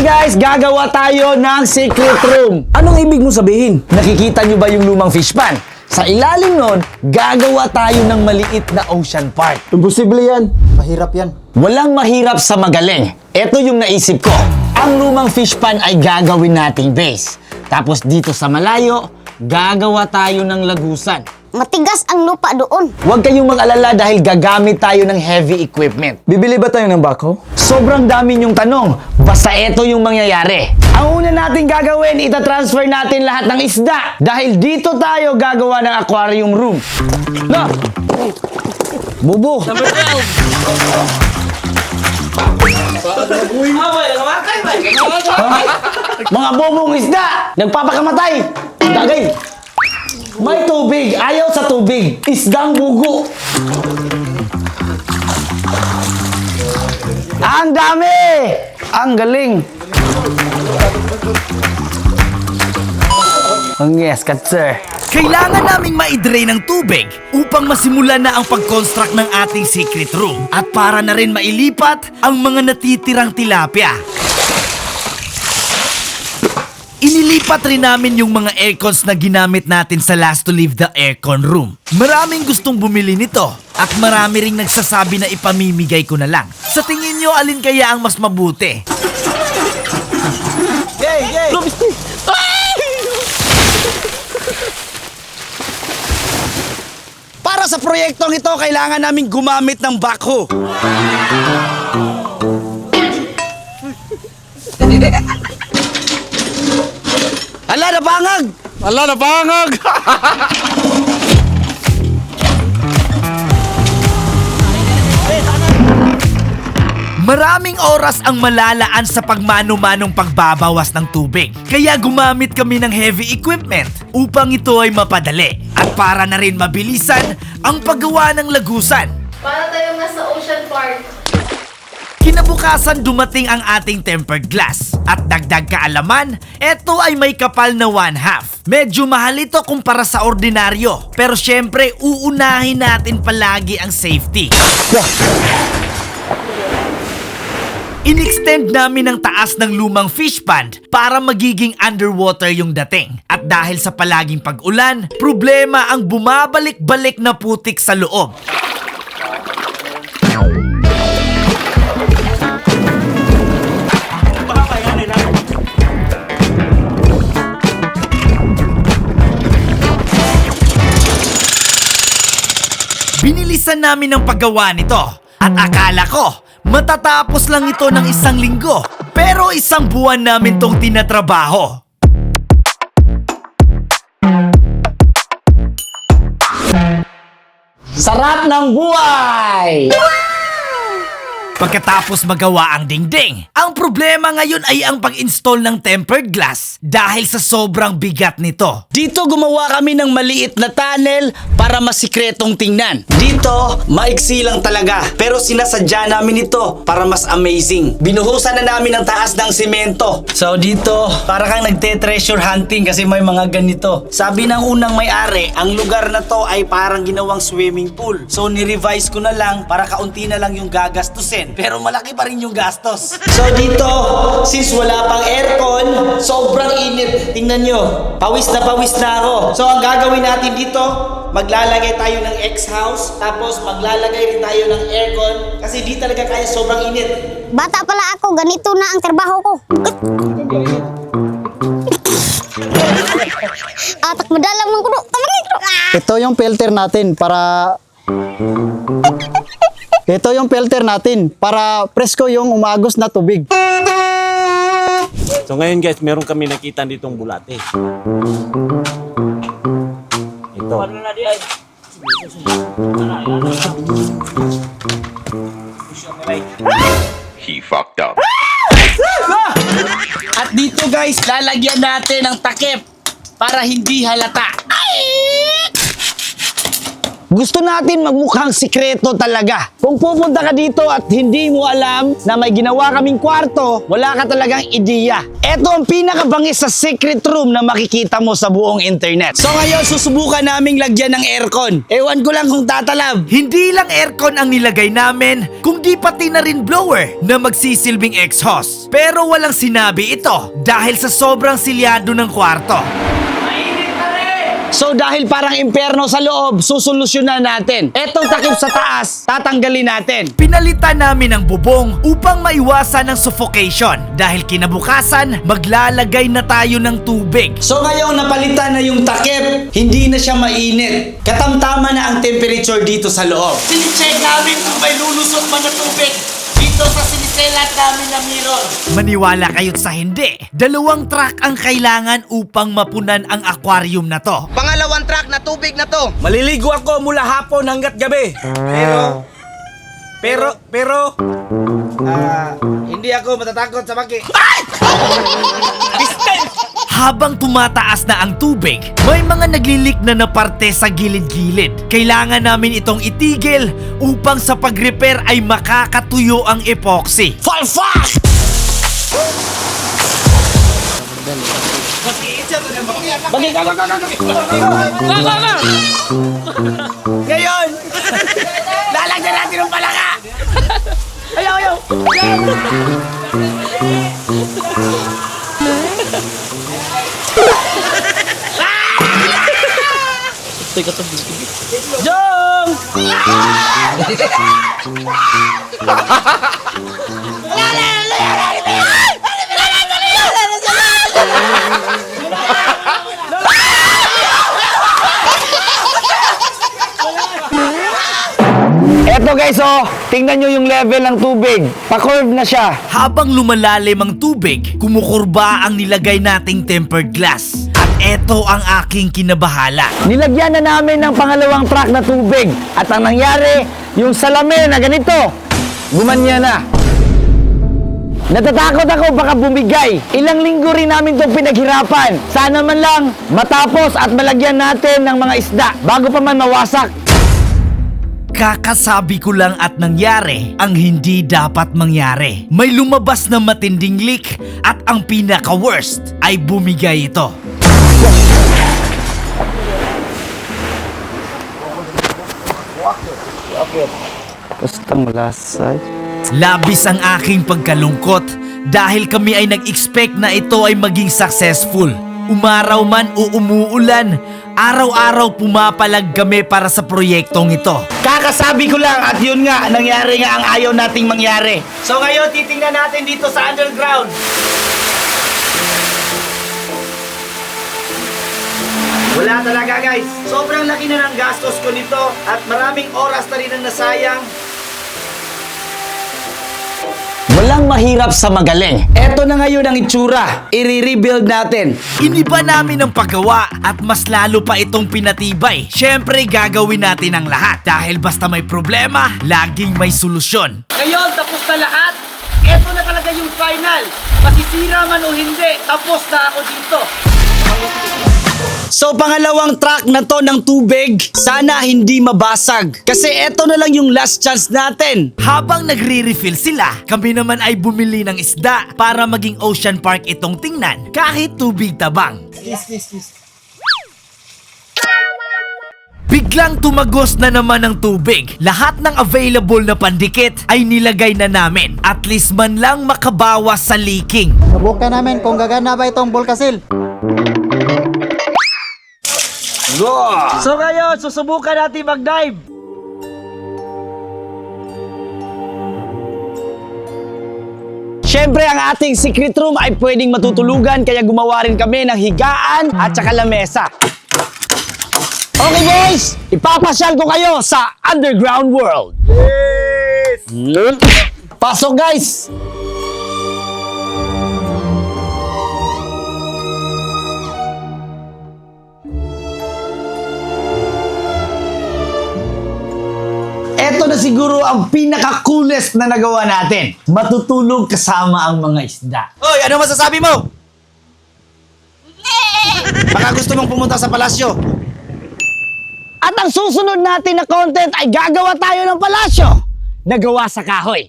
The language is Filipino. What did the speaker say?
Guys, gagawa tayo ng secret room. Anong ibig mo sabihin? Nakikita nyo ba yung lumang fish pan? Sa ilalim nun, gagawa tayo ng maliit na ocean park. Imposible yan. Mahirap yan. Walang mahirap sa magaling. Ito yung naisip ko. Ang lumang fish pan ay gagawin nating base. Tapos dito sa malayo, gagawa tayo ng lagusan. Matigas ang lupa doon. Huwag kayong mag-alala dahil gagamit tayo ng heavy equipment. Bibili ba tayo ng bako? Sobrang dami yung tanong. Basta ito yung mangyayari. Ang una natin gagawin, itatransfer natin lahat ng isda. Dahil dito tayo gagawa ng aquarium room. Na! Bubo! Mga bobong isda! Nagpapakamatay! Dagay! May tubig! Ayaw sa tubig! Isdang bugo! Ang dami! Ang galing! Ang yes, kat sir. Kailangan naming ma-drain ng tubig upang masimulan na ang pag-construct ng ating secret room at para na rin mailipat ang mga natitirang tilapia. Inilipat rin namin yung mga aircons na ginamit natin sa last to leave the aircon room. Maraming gustong bumili nito at marami ring nagsasabi na ipamimigay ko na lang. Sa tingin nyo, alin kaya ang mas mabuti? Para sa proyektong ito, kailangan namin gumamit ng backhoe. Ala, nabangag! Ala, nabangag! Maraming oras ang malalaan sa pagmano-manong pagbabawas ng tubig. Kaya gumamit kami ng heavy equipment upang ito ay mapadali. At para na rin mabilisan ang paggawa ng lagusan. Para tayong nasa Ocean Park. Kinabukasan dumating ang ating tempered glass. At dagdag kaalaman, ito ay may kapal na one half. Medyo mahal ito kumpara sa ordinaryo. Pero syempre, uunahin natin palagi ang safety. Inextend namin ang taas ng lumang fish pond para magiging underwater yung dating. At dahil sa palaging pag-ulan, problema ang bumabalik-balik na putik sa loob. Binilisan namin ang paggawa nito at akala ko matatapos lang ito ng isang linggo. Pero isang buwan namin tong tinatrabaho. Sarap ng buhay! Pagkatapos magawa ang dingding, ang problema ngayon ay ang pag-install ng tempered glass dahil sa sobrang bigat nito. Dito gumawa kami ng maliit na tunnel para masikretong tingnan. Dito, maiksi lang talaga. Pero sinasadya namin ito para mas amazing. Binuhusan na namin ang taas ng simento. So dito, para kang nagte-treasure hunting kasi may mga ganito. Sabi ng unang may-ari, ang lugar na to ay parang ginawang swimming pool. So ni-revise ko na lang para kaunti na lang yung gagastusin. Pero malaki pa rin yung gastos. So dito, since wala pang aircon, sobrang init. Tingnan nyo, pawis na pawis na ako. So ang gagawin natin dito, maglalagay tayo ng X-house, tapos maglalagay rin tayo ng aircon kasi di talaga kaya sobrang init. Bata pala ako, ganito na ang trabaho ko. Atak kuno. Tamagay kuno. Ah! Ito yung filter natin para Ito yung filter natin para presko yung umagos na tubig. So ngayon guys, meron kami nakita ditong bulate. Ito. He fucked up. At dito guys, lalagyan natin ng takip para hindi halata. Gusto natin magmukhang sikreto talaga. Kung pupunta ka dito at hindi mo alam na may ginawa kaming kwarto, wala ka talagang ideya. Ito ang pinakabangis sa secret room na makikita mo sa buong internet. So ngayon, susubukan naming lagyan ng aircon. Ewan ko lang kung tatalab. Hindi lang aircon ang nilagay namin, kundi pati na rin blower na magsisilbing exhaust. Pero walang sinabi ito dahil sa sobrang silyado ng kwarto. So dahil parang imperno sa loob, susolusyonan natin. Etong takip sa taas, tatanggalin natin. Pinalitan namin ang bubong upang maiwasan ang suffocation dahil kinabukasan maglalagay na tayo ng tubig. So ngayong napalitan na yung takip, hindi na siya mainit. Katamtama na ang temperature dito sa loob. Sinicheck namin kung may lulusot man na tubig dito sa siniselat namin na mirror. Maniwala kayo't sa hindi, dalawang truck ang kailangan upang mapunan ang aquarium na to. Pangalawang truck na tubig na to. Maliligo ako mula hapon hanggat gabi. Pero, pero, pero, ah, hindi ako matatakot sa maki. Habang tumataas na ang tubig, may mga naglilik na na parte sa gilid-gilid. Kailangan namin itong itigil upang sa pag-repair ay makakatuyo ang epoxy. Ka, ka, ka, ka. Ngayon, lalagyan natin ng palaka. Ayaw, ayaw. Jong! Eto guys, oh, tingnan nyo yung level ng tubig. Pa-curve na siya. Habang lumalalim ang tubig, kumukurba ang nilagay nating tempered glass. Eto ang aking kinabahala. Nilagyan na namin ng pangalawang truck na tubig. At ang nangyari, yung salamin na ganito, gumanya na. Natatakot ako baka bumigay. Ilang linggo rin namin itong pinaghirapan. Sana man lang matapos at malagyan natin ng mga isda bago pa man mawasak. Kakasabi ko lang at nangyari ang hindi dapat mangyari. May lumabas na matinding leak at ang pinaka-worst ay bumigay ito. Kastang malasay. Labis ang aking pagkalungkot dahil kami ay nag-expect na ito ay maging successful. Umaraw man o umuulan, araw-araw pumapalag kami para sa proyektong ito. Kakasabi ko lang at yun nga, nangyari nga ang ayaw nating mangyari. So ngayon, titingnan natin dito sa underground. Wala talaga guys. Sobrang laki na ng gastos ko nito at maraming oras na rin ang nasayang. Walang mahirap sa magaling. Eto na ngayon ang itsura. I-rebuild natin. Iniba namin ang paggawa at mas lalo pa itong pinatibay. Siyempre gagawin natin ang lahat dahil basta may problema, laging may solusyon. Ngayon, tapos na lahat. Eto na talaga yung final. Masisira man o hindi, tapos na ako dito. So pangalawang track na to ng tubig, sana hindi mabasag. Kasi eto na lang yung last chance natin. Habang nagre-refill sila, kami naman ay bumili ng isda para maging ocean park itong tingnan kahit tubig tabang. Biglang tumagos na naman ang tubig. Lahat ng available na pandikit ay nilagay na namin. At least man lang makabawas sa leaking. Subukan namin kung gagana ba itong Volcasil. So ngayon, susubukan natin mag-dive. Siyempre, ang ating secret room ay pwedeng matutulugan kaya gumawa rin kami ng higaan at saka lamesa. Okay boys, ipapasyal ko kayo sa underground world. Yes! Pasok guys! Na siguro ang pinaka-coolest na nagawa natin. Matutulog kasama ang mga isda. Hoy, ano masasabi mo? Baka gusto mong pumunta sa palasyo. At ang susunod natin na content ay gagawa tayo ng palasyo na gawa sa kahoy.